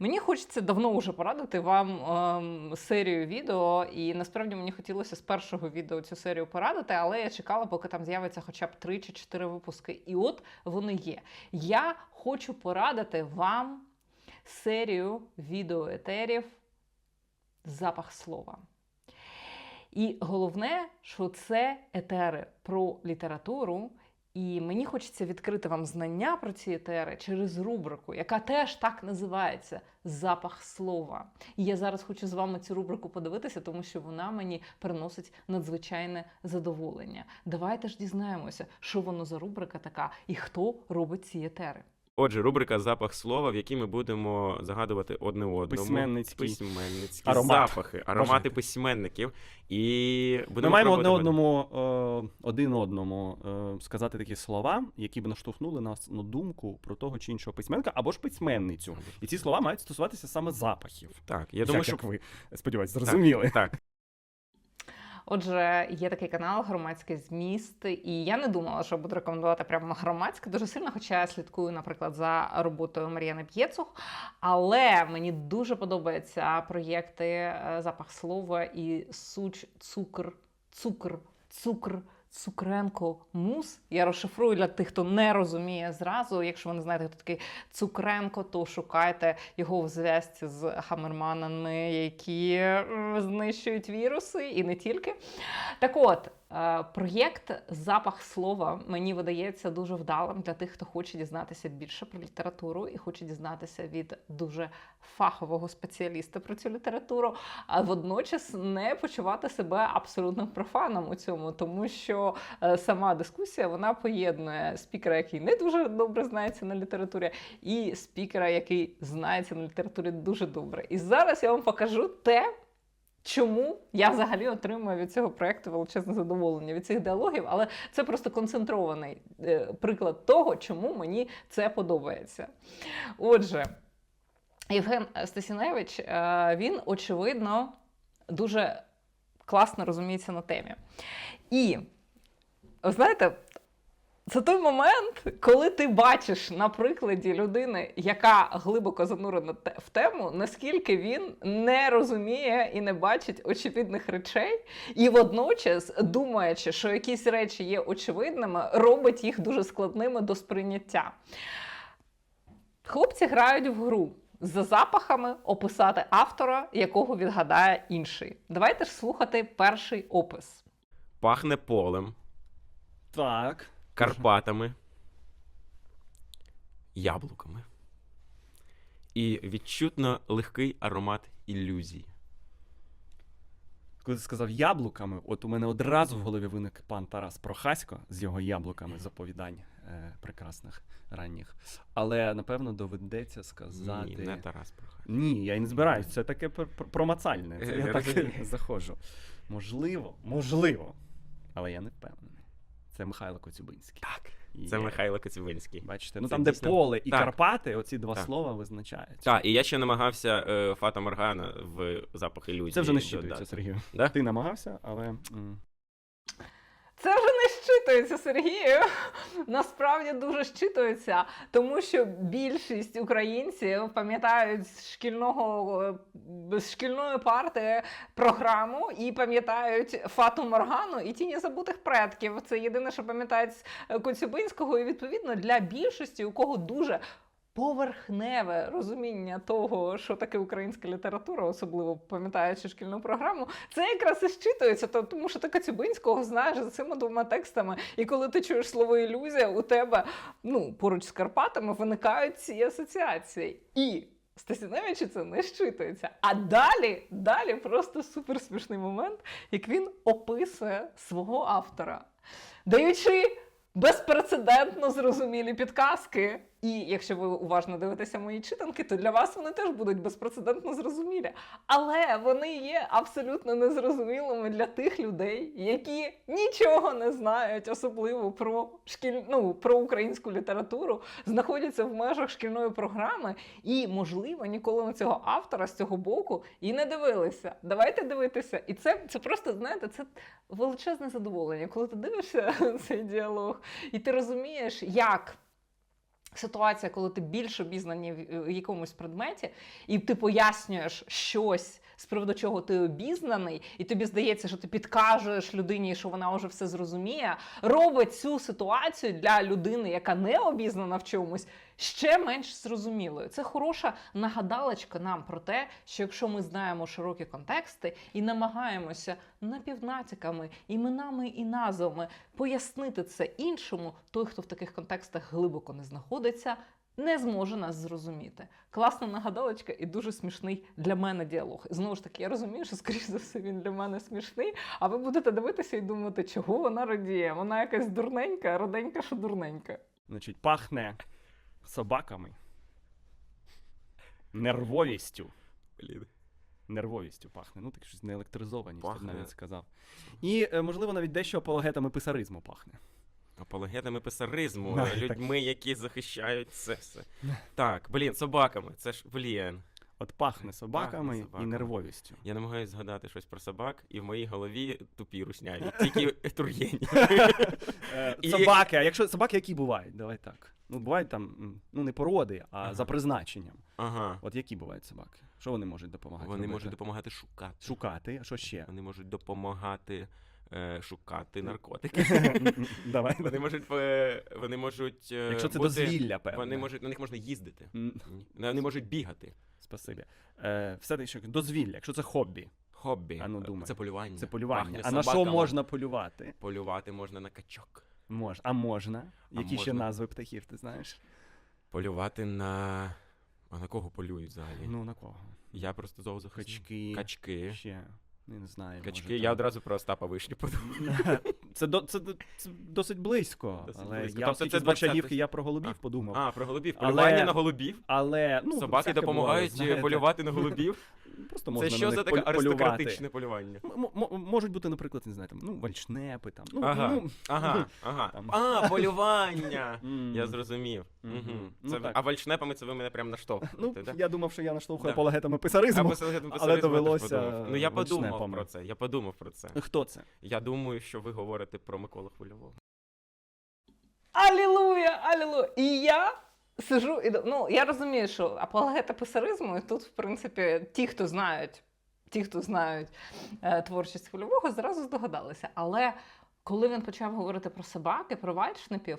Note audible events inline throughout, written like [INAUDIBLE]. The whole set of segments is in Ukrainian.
Мені хочеться давно вже порадити вам ем, серію відео, і насправді мені хотілося з першого відео цю серію порадити, але я чекала, поки там з'явиться хоча б 3 чи 4 випуски. І от вони є. Я хочу порадити вам серію відеоетерів Запах слова. І головне, що це етери про літературу. І мені хочеться відкрити вам знання про ці етери через рубрику, яка теж так називається Запах слова. І я зараз хочу з вами цю рубрику подивитися, тому що вона мені приносить надзвичайне задоволення. Давайте ж дізнаємося, що воно за рубрика така і хто робить ці етери. Отже, рубрика Запах слова, в якій ми будемо загадувати одне одному Письменницький. письменницькі Аромат. запахи, аромати Боже. письменників. І Ми будемо маємо одне пробувати одному, е, один одному е, сказати такі слова, які б наштовхнули нас на думку про того чи іншого письменника або ж письменницю. І ці слова мають стосуватися саме запахів. Так, я думаю, як, що як ви сподіваюсь, зрозуміли. так. Отже, є такий канал Громадський зміст, і я не думала, що буду рекомендувати прямо громадське дуже сильно, хоча я слідкую, наприклад, за роботою Мар'яни П'єцух. Але мені дуже подобаються проєкти е, Запах слова і суч, цукр, цукр, цукр. Цукренко мус. Я розшифрую для тих, хто не розуміє зразу. Якщо ви не знаєте, хто такий Цукренко, то шукайте його в зв'язці з хамерманами, які знищують віруси, і не тільки. Так от, проєкт Запах слова мені видається дуже вдалим для тих, хто хоче дізнатися більше про літературу і хоче дізнатися від дуже фахового спеціаліста про цю літературу, а водночас не почувати себе абсолютним профаном у цьому, тому що е, сама дискусія вона поєднує спікера, який не дуже добре знається на літературі, і спікера, який знається на літературі дуже добре. І зараз я вам покажу те. Чому я взагалі отримую від цього проекту величезне задоволення від цих діалогів, але це просто концентрований е, приклад того, чому мені це подобається. Отже, Євген Стасіневич, е, він очевидно дуже класно розуміється на темі. І знаєте, це той момент, коли ти бачиш на прикладі людини, яка глибоко занурена в тему, наскільки він не розуміє і не бачить очевидних речей, і водночас, думаючи, що якісь речі є очевидними, робить їх дуже складними до сприйняття. Хлопці грають в гру. За запахами описати автора, якого відгадає інший. Давайте ж слухати перший опис. Пахне полем, Так. Карпатами, яблуками. І відчутно легкий аромат ілюзій. Коли ти сказав яблуками, от у мене одразу в голові виник пан Тарас Прохасько з його яблуками заповідань е, прекрасних ранніх. Але напевно доведеться сказати. Ні, не Тарас Прохай. Ні, я і не збираюсь. Це таке пр- пр- промацальне. Це я [LAUGHS] так [LAUGHS] заходжу. Можливо, можливо. Але я не впевнений. Це Михайло Коцюбинський. Так, Є. це Михайло Коцюбинський. Бачите, ну Це там, де дійсно- поле і Так. Карпати, оці два Так. слова визначають. Так, і я ще намагався е, Фата Моргана в запах ілюзії. Це вже не щитується. Сергію. Да? Ти намагався, але. Це вже не щитується, Сергію. Насправді дуже щитується, тому що більшість українців пам'ятають з шкільного е, з шкільної парти програму і пам'ятають Фату Моргану і тіні забутих предків. Це єдине, що пам'ятають е, Коцюбинського. І відповідно для більшості, у кого дуже поверхневе розуміння того, що таке українська література, особливо пам'ятаючи шкільну програму, це якраз і щитується, то- тому що ти Коцюбинського знаєш за цими двома текстами. І коли ти чуєш слово ілюзія, у тебе ну, поруч з Карпатами виникають ці асоціації. І Стасіневичі це не щитується. А далі, далі просто суперсмішний момент, як він описує свого автора, даючи безпрецедентно зрозумілі підказки. І якщо ви уважно дивитеся мої читанки, то для вас вони теж будуть безпрецедентно зрозумілі. Але вони є абсолютно незрозумілими для тих людей, які нічого не знають, особливо про шкіль... ну, про українську літературу, знаходяться в межах шкільної програми і, можливо, ніколи на цього автора з цього боку і не дивилися. Давайте дивитися. І це, це просто, знаєте, це величезне задоволення, коли ти дивишся [LAUGHS] цей діалог, і ти розумієш, як Ситуація, коли ти більш обізнаний в якомусь предметі, і ти пояснюєш щось, з приводу чого ти обізнаний, і тобі здається, що ти підкажеш людині, що вона вже все зрозуміє, робить цю ситуацію для людини, яка не обізнана в чомусь, ще менш зрозумілою. Це хороша нагадалочка нам про те, що якщо ми знаємо широкі контексти і намагаємося напівнатяками, іменами і назвами пояснити це іншому, той, хто в таких контекстах глибоко не знаходиться, не зможе нас зрозуміти. Класна нагадалочка і дуже смішний для мене діалог. І знову ж таки, я розумію, що скоріш за все він для мене смішний. А ви будете дивитися і думати, чого вона радіє? Вона якась дурненька, роденька, що дурненька. Значить, пахне собаками, нервовістю. Блін. Нервовістю пахне. Ну, так щось неелектризованість, я б Пахне. навіть сказав. І, е, можливо, навіть дещо апологетами писаризму пахне. Апологетами писаризму, Да, так. людьми, які захищають це все. Так, блін, собаками. Це ж блін. От пахне собаками і собаками. нервовістю. Я намагаюся згадати щось про собак, і в моїй голові тупі русняві, тільки [LAUGHS] тургені. Е, І- Собаки, а якщо собаки, які бувають? Давай так. Ну, бувають там, ну, не породи, а Ага. за призначенням. Ага. От які бувають собаки? Що вони можуть допомагати? Вони робити? можуть допомагати шукати. шукати, а що ще? Вони можуть допомагати е, шукати наркотики. [LAUGHS] Давай. Вони можуть е, вони можуть. е, Якщо це бути- дозвілля, певне. Вони можуть на них можна їздити. Вони можуть бігати. Спасибі. Е, все таки, що дозвілля, якщо це хобі, Хобі. А ну, думай. Це полювання. це полювання. Пахне а на що можна полювати? Полювати можна на качок. Мож, а можна? А Які ще можна. назви птахів, ти знаєш? Полювати на. А на кого полюють взагалі? Ну, на кого? Я просто зоозахисник. Качки. Качки. Ще. Не знаю. Качки. може, Я там. одразу про Остапа Вишню подумав. [LAUGHS] це, до, це, до- це досить близько. Досить але близько. я Тобто оскільки це з 20-й. я про голубів подумав. А, про голубів. Але- Полювання на голубів. Але ну, Собаки всяке допомагають буває, знаєте. полювати на голубів. Просто Це що на за таке полю- полювати. аристократичне полювання? М- м- можуть бути, наприклад, не знаю, там, ну, вальшнепи там. Ну, Ага. ну, Ага, ага. Там. А, полювання. м. Я зрозумів. Мгм. Мгм. Ну, Це- так. А вальшнепами це ви мене прям Ну, наштовхуєте, так? я думав, що я наштовхую Да. апологетами писаризму. Або але я теж довелося подумав. Ну я подумав вальшнепами. про це. Я подумав про це. Хто це? Я думаю, що ви говорите про Миколу Хвильового. Алілуя, алілуя. І я сижу і ну, я розумію, що апологети писаризму, і тут, в принципі, ті, хто знають, ті, хто знають е, творчість хвильового, зразу здогадалися. Але коли він почав говорити про собаки, про вальшнепів,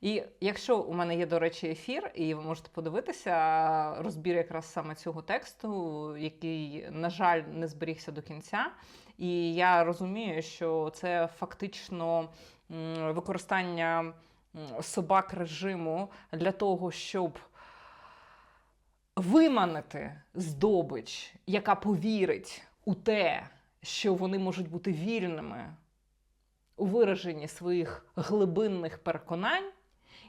і якщо у мене є, до речі, ефір, і ви можете подивитися розбір якраз саме цього тексту, який, на жаль, не зберігся до кінця. І я розумію, що це фактично використання собак режиму для того, щоб виманити здобич, яка повірить у те, що вони можуть бути вільними у вираженні своїх глибинних переконань.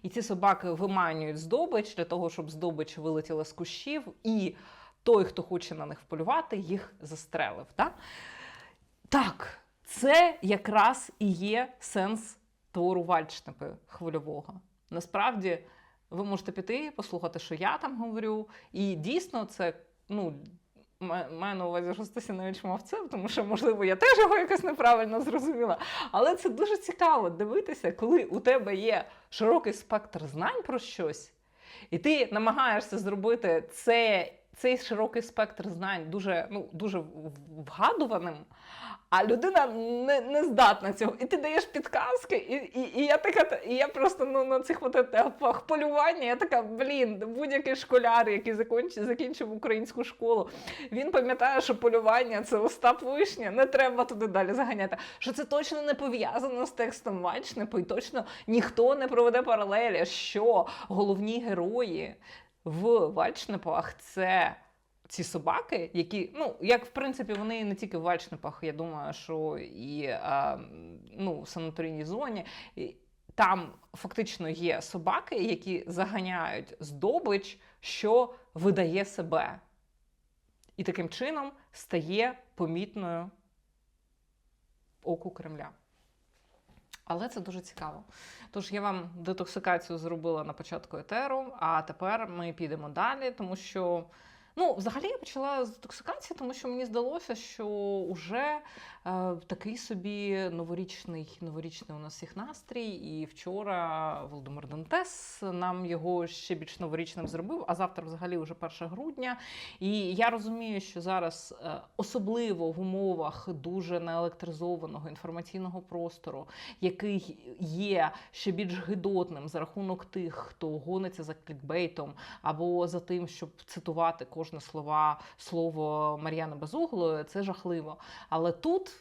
І ці собаки виманюють здобич для того, щоб здобич вилетіла з кущів, і той, хто хоче на них вполювати, їх застрелив. Так, так це якраз і є сенс твору Вальчнепи хвильового. Насправді, ви можете піти, послухати, що я там говорю. І дійсно, це ну, маю на увазі, що Стасінович мав це, тому що, можливо, я теж його якось неправильно зрозуміла. Але це дуже цікаво дивитися, коли у тебе є широкий спектр знань про щось, і ти намагаєшся зробити це, цей широкий спектр знань дуже, ну, дуже вгадуваним. А людина не, не здатна цього. І ти даєш підказки, і, і, і я така, і я просто ну, на цих от етапах полювання, я така, блін, будь-який школяр, який закінчив, закінчив українську школу, він пам'ятає, що полювання це Остап Вишня, не треба туди далі заганяти. Що це точно не пов'язано з текстом Вальчнепу, і точно ніхто не проведе паралелі, що головні герої в Вальчнепах це ці собаки, які, ну, як в принципі, вони не тільки в Вальчнепах, я думаю, що і а, ну, в санаторійній зоні. І Там фактично є собаки, які заганяють здобич, що видає себе. І таким чином стає помітною оку Кремля. Але це дуже цікаво. Тож я вам детоксикацію зробила на початку етеру, а тепер ми підемо далі, тому що Ну, взагалі я почала з детоксикації, тому що мені здалося, що вже е, такий собі новорічний, новорічний у нас всіх настрій. І вчора Володимир Дантес нам його ще більш новорічним зробив, а завтра взагалі вже 1 грудня. І я розумію, що зараз, е, особливо в умовах дуже неелектризованого інформаційного простору, який є ще більш гидотним за рахунок тих, хто гониться за клікбейтом або за тим, щоб цитувати кожне слова слово Мар'яни Безуглої, це жахливо. Але тут.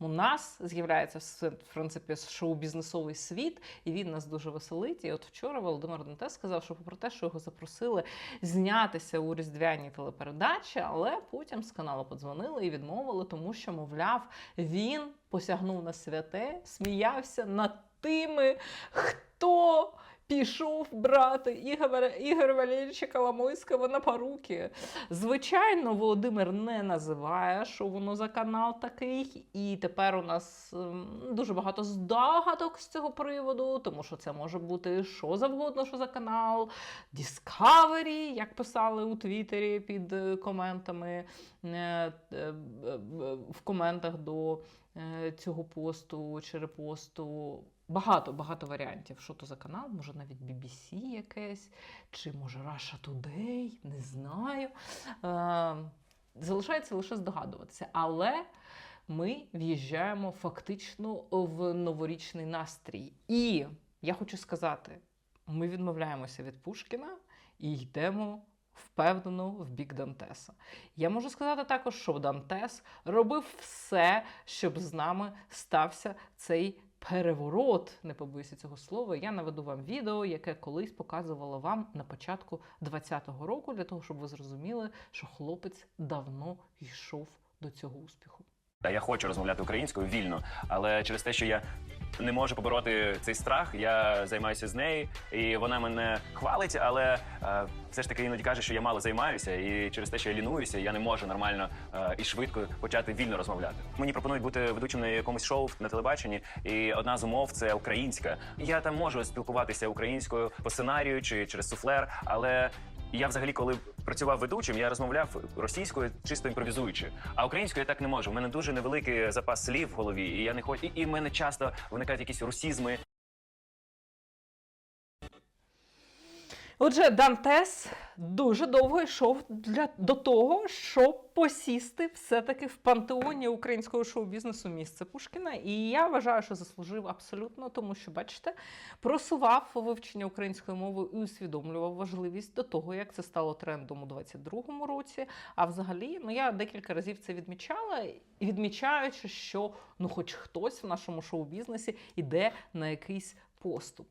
У нас з'являється в принципі шоу-бізнесовий світ, і він нас дуже веселить. І от вчора Володимир Дантес сказав, що попри те, що його запросили знятися у різдвяній телепередачі, але потім з каналу подзвонили і відмовили, тому що, мовляв, він посягнув на святе, сміявся над тими, хто пішов брати Ігоря, Ігоря Валерійовича Коломойського на поруки. Звичайно, Володимир не називає, що воно за канал такий. І тепер у нас ем, дуже багато здогадок з цього приводу, тому що це може бути що завгодно, що за канал. Discovery, як писали у Твіттері під е, коментами е, е, в коментах до цього посту чи репосту. Багато багато варіантів. Що то за канал? Може навіть BBC якесь, чи може Russia Today, не знаю. Е, залишається лише здогадуватися. Але ми в'їжджаємо фактично в новорічний настрій. І я хочу сказати: ми відмовляємося від Пушкіна і йдемо. Впевнено в бік Дантеса. Я можу сказати також, що Дантес робив все, щоб з нами стався цей переворот, не побоюся цього слова. Я наведу вам відео, яке колись показувала вам на початку 20-го року, для того, щоб ви зрозуміли, що хлопець давно йшов до цього успіху. Та я хочу розмовляти українською вільно, але через те, що я не можу побороти цей страх, я займаюся з нею, і вона мене хвалить, але е, все ж таки іноді каже, що я мало займаюся, і через те, що я лінуюся, я не можу нормально е, і швидко почати вільно розмовляти. Мені пропонують бути ведучим на якомусь шоу на телебаченні, і одна з умов це українська. Я там можу спілкуватися українською по сценарію чи через суфлер, але я взагалі, коли працював ведучим, я розмовляв російською чисто імпровізуючи. А українською я так не можу. У мене дуже невеликий запас слів в голові, і я не хочу. І, і в мене часто виникають якісь русізми. Отже, Дантес дуже довго йшов для, до того, щоб посісти все-таки в пантеоні українського шоу-бізнесу місце Пушкіна. І я вважаю, що заслужив абсолютно, тому що, бачите, просував вивчення української мови і усвідомлював важливість до того, як це стало трендом у 22-му році. А взагалі, ну я декілька разів це відмічала, відмічаючи, що ну, хоч хтось в нашому шоу-бізнесі іде на якийсь поступ.